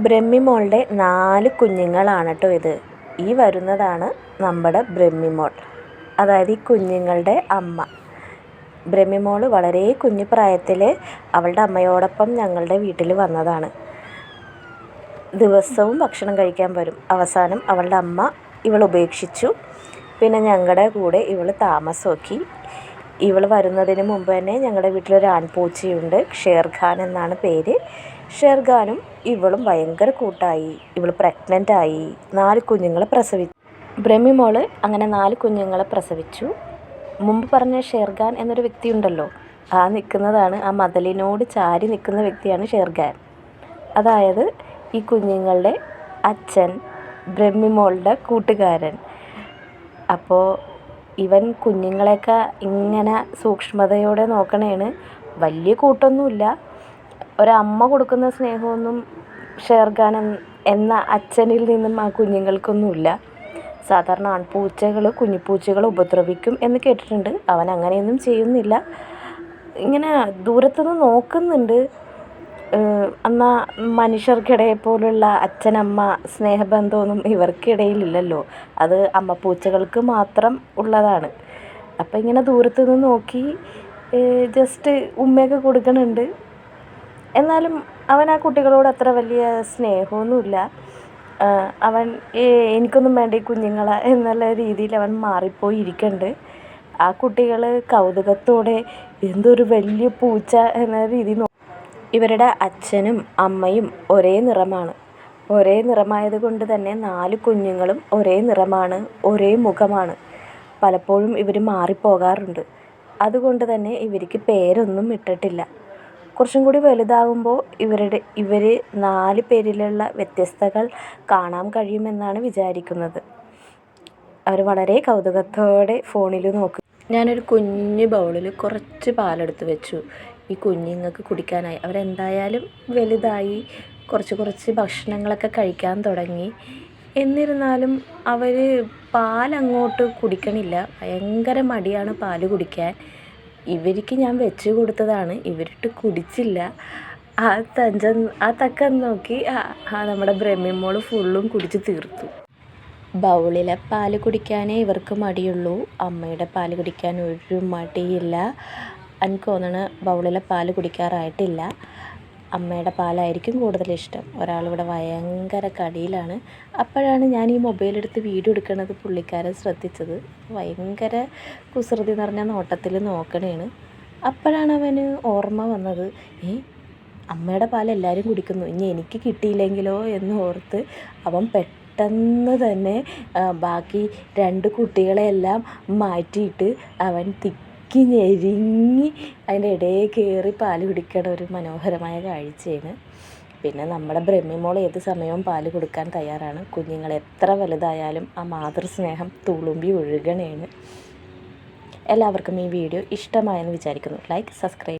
ബ്രഹ്മിമോളുടെ നാല് കുഞ്ഞുങ്ങളാണ് കേട്ടോ ഇത്. ഈ വരുന്നതാണ് നമ്മുടെ ബ്രഹ്മിമോൾ. അതായത് ഈ കുഞ്ഞുങ്ങളുടെ അമ്മ. ബ്രഹ്മിമോൾ വളരെ കുഞ്ഞു പ്രായത്തിൽ അവളുടെ അമ്മയോടൊപ്പം ഞങ്ങളുടെ വീട്ടിൽ വന്നതാണ്. ദിവസവും ഭക്ഷണം കഴിക്കാൻ വരും. അവസാനം അവളുടെ അമ്മ ഇവൾ ഉപേക്ഷിച്ചു. പിന്നെ ഞങ്ങളുടെ കൂടെ ഇവൾ താമസമാക്കി. ഇവൾ വരുന്നതിന് മുമ്പ് തന്നെ ഞങ്ങളുടെ വീട്ടിലൊരു ആൺപൂച്ചയുണ്ട്. ഷേർഖാൻ എന്നാണ് പേര്. ഷേർഖാനും ഇവളും ഭയങ്കര കൂട്ടായി. ഇവൾ പ്രഗ്നന്റ് ആയി. നാല് കുഞ്ഞുങ്ങളെ പ്രസവിച്ചു. ബ്രഹ്മിമോൾ അങ്ങനെ നാല് കുഞ്ഞുങ്ങളെ പ്രസവിച്ചു. മുമ്പ് പറഞ്ഞ ഷെർഗാൻ എന്നൊരു വ്യക്തി ഉണ്ടല്ലോ ആ നിൽക്കുന്നതാണ് ആ മതലിനോട് ചാരി നിൽക്കുന്ന വ്യക്തിയാണ് ഷെർഗാൻ. അതായത് ഈ കുഞ്ഞുങ്ങളുടെ അച്ഛൻ ബ്രഹ്മിമോളുടെ കൂട്ടുകാരൻ. അപ്പോൾ ഇവൻ കുഞ്ഞുങ്ങളെയൊക്കെ ഇങ്ങനെ സൂക്ഷ്മതയോടെ നോക്കണേണ്. വലിയ കൂട്ടൊന്നുമില്ല. ഒരമ്മ കൊടുക്കുന്ന സ്നേഹമൊന്നും ഷേർഖാൻ എന്ന അച്ഛനിൽ നിന്നും ആ കുഞ്ഞുങ്ങൾക്കൊന്നുമില്ല. സാധാരണ ആൺപൂച്ചകൾ കുഞ്ഞിപ്പൂച്ചകൾ ഉപദ്രവിക്കും എന്ന് കേട്ടിട്ടുണ്ട്. അവൻ അങ്ങനെയൊന്നും ചെയ്യുന്നില്ല. ഇങ്ങനെ ദൂരത്തുനിന്ന് നോക്കുന്നുണ്ട്. എന്നാൽ മനുഷ്യർക്കിടയെ പോലുള്ള അച്ഛനമ്മ സ്നേഹബന്ധമൊന്നും ഇവർക്കിടയിലില്ലല്ലോ. അത് അമ്മ പൂച്ചകൾക്ക് മാത്രം ഉള്ളതാണ്. അപ്പം ഇങ്ങനെ ദൂരത്തുനിന്ന് നോക്കി ജസ്റ്റ് ഉമ്മയൊക്കെ കൊടുക്കുന്നുണ്ട്. എന്നാലും അവൻ ആ കുട്ടികളോട് അത്ര വലിയ സ്നേഹമൊന്നുമില്ല. അവൻ എനിക്കൊന്നും വേണ്ട ഈ കുഞ്ഞുങ്ങളെ എന്നുള്ള രീതിയിൽ അവൻ മാറിപ്പോയി ഇരിക്കുന്നുണ്ട് ആ കുട്ടികൾ കൗതുകത്തോടെ എന്തൊരു വലിയ പൂച്ച എന്ന രീതിയിൽ ഇവരുടെ അച്ഛനും അമ്മയും ഒരേ നിറമാണ്. ഒരേ നിറമായത് കൊണ്ട് തന്നെ നാല് കുഞ്ഞുങ്ങളും ഒരേ നിറമാണ് ഒരേ മുഖമാണ്. പലപ്പോഴും ഇവർ മാറിപ്പോകാറുണ്ട്. അതുകൊണ്ട് തന്നെ ഇവർക്ക് പേരൊന്നും ഇട്ടിട്ടില്ല. കുറച്ചും കൂടി വലുതാകുമ്പോൾ ഇവരുടെ ഇവർ നാല് പേരിലുള്ള വ്യത്യസ്തകൾ കാണാൻ കഴിയുമെന്നാണ് വിചാരിക്കുന്നത്. അവർ വളരെ കൗതുകത്തോടെ ഫോണിൽ നോക്കും. ഞാനൊരു കുഞ്ഞ് ബൗളിൽ കുറച്ച് പാലെടുത്ത് വെച്ചു. ഈ കുഞ്ഞുങ്ങൾക്ക് കുടിക്കാനായി. അവരെന്തായാലും വലുതായി കുറച്ച് കുറച്ച് ഭക്ഷണങ്ങളൊക്കെ കഴിക്കാൻ തുടങ്ങി. എന്നിരുന്നാലും അവർ പാലങ്ങോട്ട് കുടിക്കണില്ല. ഭയങ്കര മടിയാണ് പാൽ കുടിക്കാൻ. ഇവർക്ക് ഞാൻ വെച്ച് കൊടുത്തതാണ്. ഇവരിട്ട് കുടിച്ചില്ല. ആ തഞ്ച ആ തക്കം നോക്കി ആ നമ്മുടെ ബ്രഹ്മിമോൾ ഫുള്ളും കുടിച്ച് തീർത്തു. ബൗളിലെ പാൽ കുടിക്കാനേ ഇവർക്ക് മടിയുള്ളൂ. അമ്മയുടെ പാൽ കുടിക്കാൻ ഒരു മടിയില്ല. എനിക്ക് തോന്നണ ബൗളിലെ പാൽ കുടിക്കാറായിട്ടില്ല. അമ്മയുടെ പാലായിരിക്കും കൂടുതൽ ഇഷ്ടം. ഒരാളിവിടെ ഭയങ്കര കടിയിലാണ്. അപ്പോഴാണ് ഞാൻ ഈ മൊബൈലെടുത്ത് വീഡിയോ എടുക്കുന്നത് പുള്ളിക്കാരൻ ശ്രദ്ധിച്ചത്. ഭയങ്കര കുസൃതി നിറഞ്ഞ നോട്ടത്തിൽ നോക്കണേണ്. അപ്പോഴാണ് അവന് ഓർമ്മ വന്നത് ഏ അമ്മയുടെ പാൽ എല്ലാവരും കുടിക്കുന്നു. ഇനി എനിക്ക് കിട്ടിയില്ലെങ്കിലോ? എന്ന് ഓർത്ത് അവൻ പെട്ടെന്ന് തന്നെ ബാക്കി രണ്ട് കുട്ടികളെയെല്ലാം മാറ്റിയിട്ട് അവൻ തിക്കി ഞെക്കി ഞെരിങ്ങി അതിന്റെ ഇടയിൽ കയറി പാൽ കുടിക്കണ ഒരു മനോഹരമായ കാഴ്ചയാണ്. പിന്നെ നമ്മുടെ ബ്രഹ്മിമോൾ ഏത് സമയവും പാൽ കൊടുക്കാൻ തയ്യാറാണ്. കുഞ്ഞുങ്ങൾ എത്ര വലുതായാലും ആ മാതൃസ്നേഹം തുളുമ്പി ഒഴുകണേണ്. എല്ലാവർക്കും ഈ വീഡിയോ ഇഷ്ടമായെന്ന് വിചാരിക്കുന്നു. Like subscribe.